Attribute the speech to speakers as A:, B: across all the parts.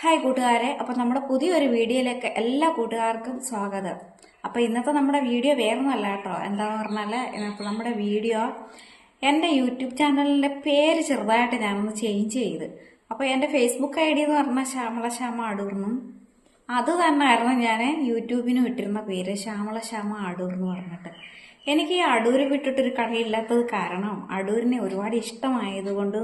A: Hi കൂട്ടുകാരെ. അപ്പോൾ നമ്മുടെ പുതിയൊരു വീഡിയോയിലേക്ക് എല്ലാ കൂട്ടുകാർക്കും സ്വാഗതം. അപ്പോൾ ഇന്നത്തെ നമ്മുടെ വീഡിയോ വേറൊന്നുമല്ല കേട്ടോ. എന്താണെന്ന് പറഞ്ഞാൽ ഇപ്പോൾ നമ്മുടെ വീഡിയോ എന്റെ യൂട്യൂബ് ചാനലിന്റെ പേര് ചെറുതായിട്ട് ഞാനൊന്ന് ചേഞ്ച് ചെയ്ത്. അപ്പോൾ എന്റെ ഫേസ്ബുക്ക് ഐ ഡി എന്ന് പറഞ്ഞാൽ ശ്യാമള ശ്യാമ അടൂർന്നും അത് തന്നെയായിരുന്നു ഞാൻ യൂട്യൂബിന് ഇട്ടിരുന്ന പേര് ശ്യാമള ശ്യാമ അടൂർ എന്ന് പറഞ്ഞിട്ട്. എനിക്ക് ഈ അടൂർ വിട്ടിട്ടൊരു കളിയില്ലാത്തത് കാരണം അടൂരിനെ ഒരുപാട് ഇഷ്ടമായതുകൊണ്ട്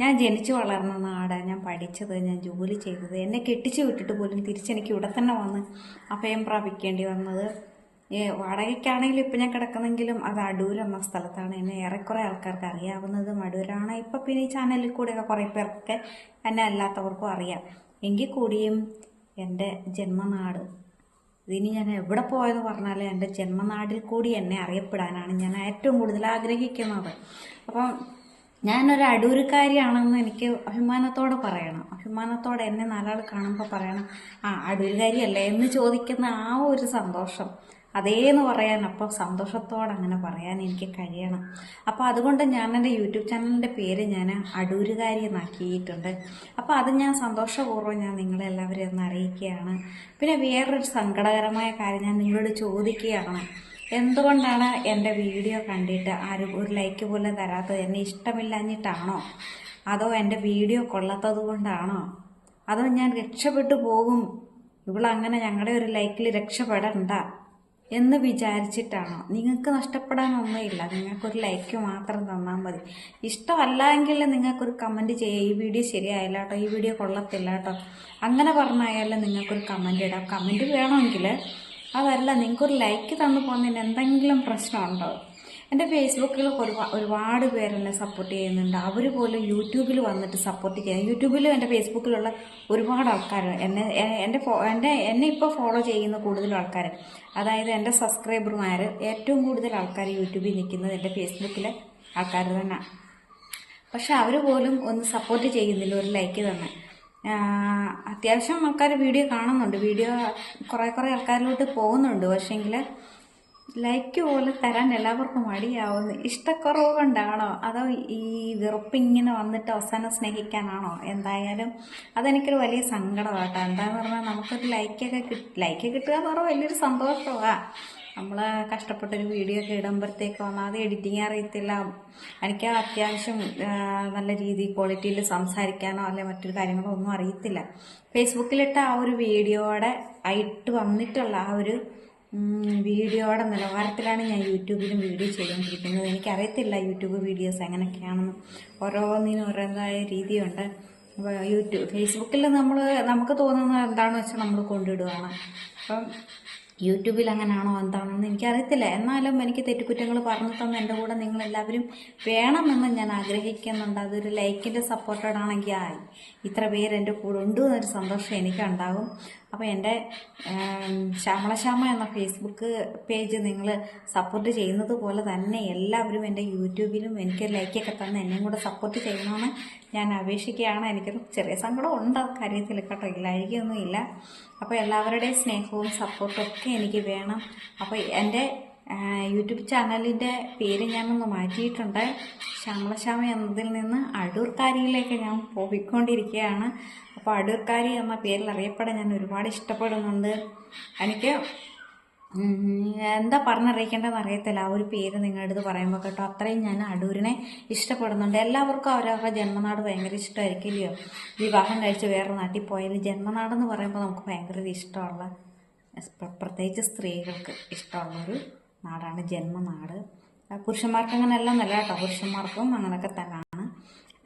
A: ഞാൻ ജനിച്ചു വളർന്ന നാട് ഞാൻ പഠിച്ചത് ഞാൻ ജോലി ചെയ്തത്. എന്നെ കെട്ടിച്ചു വിട്ടിട്ട് പോലും തിരിച്ചെനിക്ക് ഇവിടെ തന്നെ വന്ന് അഭയം പ്രാപിക്കേണ്ടി വന്നത്. വാടകയ്ക്കാണെങ്കിലും ഇപ്പം ഞാൻ കിടക്കുന്നെങ്കിലും അത് അടൂർ എന്ന സ്ഥലത്താണ്. എന്നെ ഏറെക്കുറെ ആൾക്കാർക്ക് അറിയാവുന്നതും അടൂരാണ്. ഇപ്പം പിന്നെ ഈ ചാനലിൽ കൂടെയൊക്കെ കുറേ പേർക്ക് എന്നെ അല്ലാത്തവർക്കും അറിയാം. എങ്കിൽ കൂടിയും എന്റെ ജന്മനാട് ഇതിനി ഞാൻ എവിടെ പോയെന്ന് പറഞ്ഞാൽ എന്റെ ജന്മനാടിൽ കൂടി എന്നെ അറിയപ്പെടാനാണ് ഞാൻ ഏറ്റവും കൂടുതൽ ആഗ്രഹിക്കുന്നത്. അപ്പം ഞാനൊരു അടൂരുകാരിയാണെന്ന് എനിക്ക് അഭിമാനത്തോടെ പറയണം. അഭിമാനത്തോടെ എന്നെ നാലാൾ കാണുമ്പോൾ പറയണം ആ അടൂരുകാരിയല്ലേ? എന്ന് ചോദിക്കുന്ന ആ ഒരു സന്തോഷം. അതേന്ന് പറയാൻ അപ്പോൾ സന്തോഷത്തോടെ അങ്ങനെ പറയാൻ എനിക്ക് കഴിയണം. അപ്പോൾ അതുകൊണ്ട് ഞാൻ എന്റെ യൂട്യൂബ് ചാനലിന്റെ പേര് ഞാൻ അടൂരുകാരി എന്നാക്കിയിട്ടുണ്ട് അപ്പോൾ അത് ഞാൻ സന്തോഷപൂർവം ഞാൻ നിങ്ങളെല്ലാവരെയും ഒന്ന് അറിയിക്കുകയാണ്. പിന്നെ വേറൊരു സങ്കടകരമായ കാര്യം ഞാൻ നിങ്ങളോട് ചോദിക്കുകയാണ്. എന്തുകൊണ്ടാണ് എന്റെ വീഡിയോ കണ്ടിട്ട് ആരും ഒരു ലൈക്ക് പോലും തരാത്തത്? എന്നെ ഇഷ്ടമില്ലാഞ്ഞിട്ടാണോ? അതോ എന്റെ വീഡിയോ കൊള്ളാത്തത് കൊണ്ടാണോ? അതോ ഞാൻ രക്ഷപ്പെട്ടു പോകും? ഇവളങ്ങനെ ഞങ്ങളുടെ ഒരു ലൈക്കിൽ രക്ഷപ്പെടണ്ട. എന്ന് വിചാരിച്ചിട്ടാണോ? നിങ്ങൾക്ക് നഷ്ടപ്പെടാനൊന്നുമില്ല നിങ്ങൾക്കൊരു ലൈക്ക് മാത്രം തന്നാൽ മതി. ഇഷ്ടമല്ല എങ്കിൽ നിങ്ങൾക്കൊരു കമന്റ് ചെയ്യുക. ഈ വീഡിയോ ശരിയായില്ല കേട്ടോ ഈ വീഡിയോ കൊള്ളത്തില്ല കേട്ടോ അങ്ങനെ പറഞ്ഞായാലും നിങ്ങൾക്കൊരു കമന്റ് ഇടാം. കമന്റ് വേണമെങ്കിൽ അതല്ല നിങ്ങൾക്കൊരു ലൈക്ക് തന്നു പോകുന്നതിന് എന്തെങ്കിലും പ്രശ്നമുണ്ടോ? എന്റെ ഫേസ്ബുക്കിൽ ഒരുപാട് ഒരുപാട് പേരെന്നെ സപ്പോർട്ട് ചെയ്യുന്നുണ്ട്. അവർ പോലും യൂട്യൂബിൽ വന്നിട്ട് സപ്പോർട്ട് ചെയ്യുന്നു. യൂട്യൂബിലും എന്റെ ഫേസ്ബുക്കിലുള്ള ഒരുപാട് ആൾക്കാർ എന്നെ എന്റെ എന്റെ എന്നെ ഇപ്പോൾ ഫോളോ ചെയ്യുന്ന കൂടുതൽ ആൾക്കാർ അതായത് എന്റെ സബ്സ്ക്രൈബർമാർ ഏറ്റവും കൂടുതൽ ആൾക്കാർ യൂട്യൂബിൽ നിൽക്കുന്നത് എന്റെ ഫേസ്ബുക്കിലെ ആൾക്കാർ തന്നെ. പക്ഷെ അവർ പോലും ഒന്ന് സപ്പോർട്ട് ചെയ്യുന്നില്ല ഒരു ലൈക്ക് തന്നെ. അത്യാവശ്യം ആൾക്കാർ വീഡിയോ കാണുന്നുണ്ട്. വീഡിയോ കുറേ കുറേ ആൾക്കാരിലോട്ട് പോകുന്നുണ്ട്. പക്ഷേങ്കിൽ ലൈക്ക് പോലെ തരാൻ എല്ലാവർക്കും മടിയാവുന്നു. ഇഷ്ടക്കുറവ് കൊണ്ടാണോ അതോ ഈ വെറുപ്പിങ്ങനെ വന്നിട്ട് അവസാനം സ്നേഹിക്കാനാണോ? എന്തായാലും അതെനിക്കൊരു വലിയ സങ്കടമാട്ടോ. എന്താന്ന് പറഞ്ഞാൽ നമുക്കൊരു ലൈക്കൊക്കെ കിട്ടി ലൈക്ക് കിട്ടുക എന്ന് പറഞ്ഞാൽ വലിയൊരു സന്തോഷമാണ് നമ്മൾ കഷ്ടപ്പെട്ടൊരു വീഡിയോ ഒക്കെ ഇടുമ്പോഴത്തേക്ക് ഒന്നാമത് എഡിറ്റിങ് അറിയത്തില്ല. എനിക്ക് അത്യാവശ്യം നല്ല രീതിയിൽ ക്വാളിറ്റിയിൽ സംസാരിക്കാനോ അല്ലെങ്കിൽ മറ്റൊരു കാര്യങ്ങളോ ഒന്നും അറിയത്തില്ല. ഫേസ്ബുക്കിലിട്ട ആ ഒരു വീഡിയോയുടെ ആയിട്ട് വന്നിട്ടുള്ള ആ ഒരു വീഡിയോയുടെ നിലവാരത്തിലാണ് ഞാൻ യൂട്യൂബിലും വീഡിയോ ചെയ്തുകൊണ്ടിരിക്കുന്നത്. എനിക്കറിയത്തില്ല യൂട്യൂബ് വീഡിയോസ് എങ്ങനെയൊക്കെയാണെന്ന്. ഓരോന്നിനും ഓരോതായ രീതിയുണ്ട്. യൂട്യൂബ് ഫേസ്ബുക്കിൽ നമ്മൾ നമുക്ക് തോന്നുന്നത് എന്താണെന്ന് വെച്ചാൽ നമ്മൾ കൊണ്ടിടുകയാണ് അപ്പം യൂട്യൂബിൽ അങ്ങനെയാണോ എന്താണെന്ന് എനിക്കറിയത്തില്ല. എന്നാലും എനിക്ക് തെറ്റുകുറ്റങ്ങൾ പറഞ്ഞു തന്ന എന്റെ കൂടെ നിങ്ങളെല്ലാവരും വേണമെന്ന് ഞാൻ ആഗ്രഹിക്കുന്നുണ്ട്. അതൊരു ലൈക്കിന്റെ സപ്പോർട്ടഡ് ആണെങ്കിൽ ആയി. ഇത്ര പേര് എന്റെ കൂടെ ഉണ്ട് എന്നൊരു സന്തോഷം എനിക്കുണ്ടാകും. അപ്പോൾ എന്റെ ശ്യാമളശ്യാമ എന്ന ഫേസ്ബുക്ക് പേജ് നിങ്ങൾ സപ്പോർട്ട് ചെയ്യുന്നത് പോലെ തന്നെ എല്ലാവരും എന്റെ യൂട്യൂബിലും എനിക്ക് ലൈക്കൊക്കെ തന്ന് എന്നെയും കൂടെ സപ്പോർട്ട് ചെയ്യണമെന്ന് ഞാൻ അപേക്ഷിക്കുകയാണ്. എനിക്കൊരു ചെറിയ സങ്കടം ഉണ്ട് കാര്യത്തിൽ കേട്ടോ. ഇല്ലായിരിക്കൊന്നും ഇല്ല. അപ്പോൾ എല്ലാവരുടെയും സ്നേഹവും സപ്പോർട്ടും ഒക്കെ എനിക്ക് വേണം. അപ്പോൾ എന്റെ യൂട്യൂബ് ചാനലിന്റെ പേര് ഞാനൊന്ന് മാറ്റിയിട്ടുണ്ട്. ശ്യാമളശ്യാമ എന്നതിൽ നിന്ന് അടൂർക്കാരിയിലേക്ക് ഞാൻ പോയിക്കൊണ്ടിരിക്കുകയാണ്. അപ്പോൾ അടുക്കാരി എന്ന പേരിൽ അറിയപ്പെടാൻ ഞാൻ ഒരുപാട് ഇഷ്ടപ്പെടുന്നുണ്ട്. എനിക്ക് എന്താ പറഞ്ഞറിയിക്കേണ്ടതെന്ന് അറിയത്തില്ല. ആ ഒരു പേര് നിങ്ങളുടെ അടുത്ത് പറയുമ്പോൾ കേട്ടോ അത്രയും ഞാൻ അടൂരിനെ ഇഷ്ടപ്പെടുന്നുണ്ട്. എല്ലാവർക്കും അവരവരുടെ ജന്മനാട് ഭയങ്കര ഇഷ്ടമായിരിക്കില്ലയോ? വിവാഹം കഴിച്ച് വേറെ നാട്ടിൽ പോയാൽ ജന്മനാടെന്ന് പറയുമ്പോൾ നമുക്ക് ഭയങ്കര ഇഷ്ടമുള്ള പ്രത്യേകിച്ച് സ്ത്രീകൾക്ക് ഇഷ്ടമുള്ളൊരു നാടാണ് ജന്മനാട്. പുരുഷന്മാർക്ക് അങ്ങനെ എല്ലാം നല്ല കേട്ടോ. പുരുഷന്മാർക്കും അങ്ങനെയൊക്കെ തന്നെയാണ്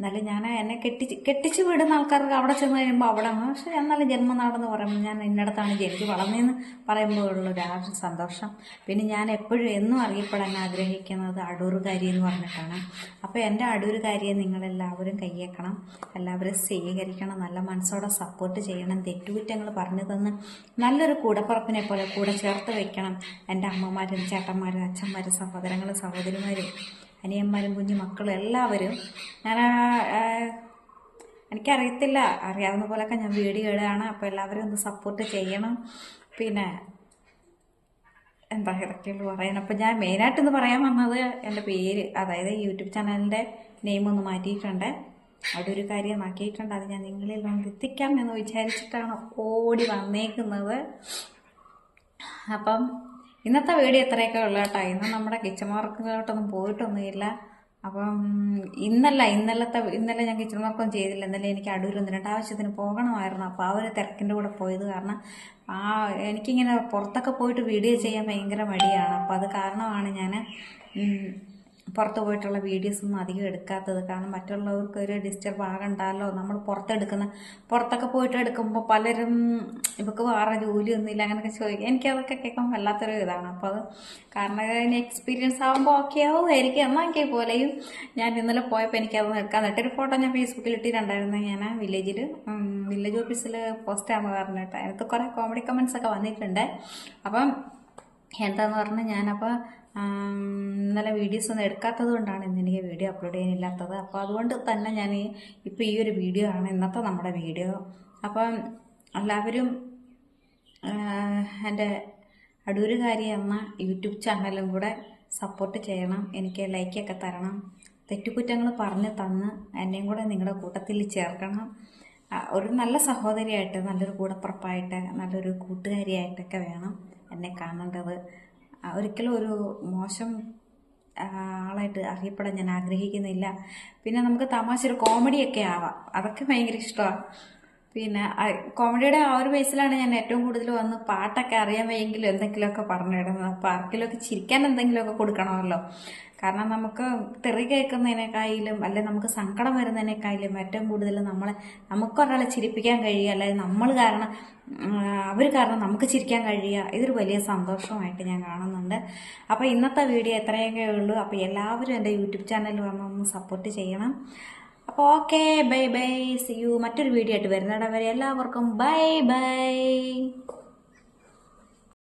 A: എന്നാലും ഞാൻ എന്നെ കെട്ടിച്ച് കെട്ടിച്ച് വിടുന്ന ആൾക്കാർക്ക് അവിടെ ചെന്ന് കഴിയുമ്പോൾ അവിടെ പക്ഷെ എന്നാലും ജന്മനാടെന്ന് പറയുമ്പോൾ ഞാൻ ഇന്നടത്താണ് ജനിച്ച് വളർന്നതെന്ന് പറയുമ്പോഴുള്ളൊരു ആ ഒരു സന്തോഷം. പിന്നെ ഞാൻ എപ്പോഴും എന്നും അറിയപ്പെടാൻ ആഗ്രഹിക്കുന്നത് അടൂറുകാരി എന്ന് പറഞ്ഞിട്ടാണ്. അപ്പോൾ എന്റെ അടൂരുകാരിയെ നിങ്ങളെല്ലാവരും കയ്യേക്കണം. എല്ലാവരും സ്വീകരിക്കണം. നല്ല മനസ്സോടെ സപ്പോർട്ട് ചെയ്യണം. തെറ്റുകുറ്റങ്ങൾ പറഞ്ഞു തന്ന് നല്ലൊരു കൂടപ്പുറപ്പിനെ പോലെ കൂടെ ചേർത്ത് വെക്കണം. എന്റെ അമ്മമാരും ചേട്ടന്മാരും അച്ഛന്മാരും സഹോദരങ്ങളും സഹോദരിമാരും. അനിയന്മാരും കുഞ്ഞു മക്കളും എല്ലാവരും ഞാൻ എനിക്കറിയത്തില്ല. അറിയാവുന്ന പോലെയൊക്കെ ഞാൻ വീഡിയോ ഇടുകയാണ്. അപ്പോൾ എല്ലാവരും ഒന്ന് സപ്പോർട്ട് ചെയ്യണം. പിന്നെ എന്താ ഇതൊക്കെയുള്ളൂ പറയാൻ അപ്പോൾ ഞാൻ മെയിനായിട്ട് ഇന്ന് പറയാൻ വന്നത് എന്റെ പേര് അതായത് യൂട്യൂബ് ചാനലിന്റെ നെയിം ഒന്ന് മാറ്റിയിട്ടുണ്ട്. അവിടെ ഒരു കാര്യം ആക്കിയിട്ടുണ്ട്. അത് ഞാൻ നിങ്ങളിൽ ഒന്ന് എത്തിക്കാം എന്ന് വിചാരിച്ചിട്ടാണ് ഓടി വന്നേക്കുന്നത്. അപ്പം ഇന്നത്തെ വീഡിയോ ഇത്രയൊക്കെ ഉള്ളു കേട്ടോ. ഇന്ന് നമ്മുടെ കിച്ചൺ വർക്കിലോട്ടൊന്നും പോയിട്ടൊന്നുമില്ല. അപ്പം ഇന്നല്ല ഇന്നലത്തെ ഇന്നലെ ഞാൻ കിച്ചൺ വർക്കൊന്നും ചെയ്തില്ല. ഇന്നലെ എനിക്ക് അടൂരിൽ ഒന്ന് രണ്ട് ആവശ്യത്തിന് പോകണമായിരുന്നു. അപ്പോൾ ആ ഒരു തിരക്കിന്റെ കൂടെ പോയത് കാരണം ആ എനിക്കിങ്ങനെ പുറത്തൊക്കെ പോയിട്ട് വീഡിയോ ചെയ്യാൻ ഭയങ്കര മടിയാണ്. അപ്പോൾ അത് കാരണമാണ് ഞാൻ പുറത്ത് പോയിട്ടുള്ള വീഡിയോസ് ഒന്നും അധികം എടുക്കാത്തത് കാരണം മറ്റുള്ളവർക്ക് ഒരു ഡിസ്റ്റർബ് ആകണ്ടല്ലോ നമ്മൾ പുറത്തെടുക്കുന്ന പുറത്തൊക്കെ പോയിട്ട് എടുക്കുമ്പോൾ പലരും ഇവർക്ക് വേറെ ജോലിയൊന്നുമില്ല അങ്ങനെയൊക്കെ ചോദിക്കും. എനിക്കതൊക്കെ കേൾക്കുമ്പോൾ വല്ലാത്തൊരു ഇതാണ്. അപ്പോൾ അത് കാരണം അതിന് എക്സ്പീരിയൻസ് ആകുമ്പോൾ ഓക്കെ ആവുമായിരിക്കും എന്നാൽ പോലെയും ഞാൻ ഇന്നലെ പോയപ്പോൾ എനിക്കതൊന്നും എടുക്കാൻ എന്നിട്ടൊരു ഫോട്ടോ ഞാൻ ഫേസ്ബുക്കിൽ ഇട്ടിട്ടുണ്ടായിരുന്നു. ഞാൻ വില്ലേജിൽ വില്ലേജ് ഓഫീസിൽ പോസ്റ്റ് ആകുമ്പോൾ പറഞ്ഞിട്ട്. അതിനകത്ത് കുറേ കോമഡി കമൻസ് ഒക്കെ വന്നിട്ടുണ്ട്. അപ്പം എന്താന്ന് പറഞ്ഞാൽ ഞാനപ്പോൾ ഇന്നലെ വീഡിയോസ് ഒന്നും എടുക്കാത്തത് കൊണ്ടാണ് ഇന്ന് എനിക്ക് വീഡിയോ അപ്ലോഡ് ചെയ്യാനില്ലാത്തത് അപ്പോൾ അതുകൊണ്ട് തന്നെ ഞാൻ ഇപ്പോൾ ഈ ഒരു വീഡിയോ ആണ് ഇന്നത്തെ നമ്മുടെ വീഡിയോ അപ്പം എല്ലാവരും എന്റെ അടൂരുകാരി എന്ന യൂട്യൂബ് ചാനലും കൂടെ സപ്പോർട്ട് ചെയ്യണം. എനിക്ക് ലൈക്കൊക്കെ തരണം. തെറ്റുകുറ്റങ്ങൾ പറഞ്ഞ് തന്ന് എന്നെയും കൂടെ നിങ്ങളുടെ കൂട്ടത്തിൽ ചേർക്കണം. ഒരു നല്ല സഹോദരിയായിട്ട് നല്ലൊരു കൂടപ്പുറപ്പായിട്ട് നല്ലൊരു കൂട്ടുകാരിയായിട്ടൊക്കെ വേണം. എന്നെ കാണേണ്ടത്. ഒരിക്കലും ഒരു മോശം ആളായിട്ട് അറിയപ്പെടാൻ ഞാൻ ആഗ്രഹിക്കുന്നില്ല. പിന്നെ നമുക്ക് തമാശ ഒരു കോമഡിയൊക്കെ ആവാം. അതൊക്കെ ഭയങ്കര ഇഷ്ടമാണ് പിന്നെ കോമഡിയുടെ ആ ഒരു ബേസിലാണ് ഞാൻ ഏറ്റവും കൂടുതൽ വന്ന് പാട്ടൊക്കെ അറിയാൻ വയ്യെങ്കിലും എന്തെങ്കിലുമൊക്കെ പറഞ്ഞിടുന്നത് അപ്പോൾ ആർക്കെങ്കിലുമൊക്കെ ചിരിക്കാൻ എന്തെങ്കിലുമൊക്കെ കൊടുക്കണമല്ലോ. കാരണം നമുക്ക് തെറി കേൾക്കുന്നതിനേക്കായാലും അല്ലെ നമുക്ക് സങ്കടം വരുന്നതിനേക്കായാലും ഏറ്റവും കൂടുതൽ നമ്മളെ നമുക്കൊരാളെ ചിരിപ്പിക്കാൻ കഴിയുക അല്ലെ നമ്മൾ കാരണം അവർ കാരണം നമുക്ക് ചിരിക്കാൻ കഴിയുക. ഇതൊരു വലിയ സന്തോഷമായിട്ട് ഞാൻ കാണുന്നുണ്ട്. അപ്പോൾ ഇന്നത്തെ വീഡിയോ എത്രയൊക്കെ ഉള്ളൂ. അപ്പോൾ എല്ലാവരും എന്റെ യൂട്യൂബ് ചാനൽ വന്നൊന്ന് സപ്പോർട്ട് ചെയ്യണം. അപ്പോൾ okay bye bye. See you മറ്റൊരു വീഡിയോ ആയിട്ട് വരുന്നിടം വരെ എല്ലാവർക്കും ബൈ ബൈ.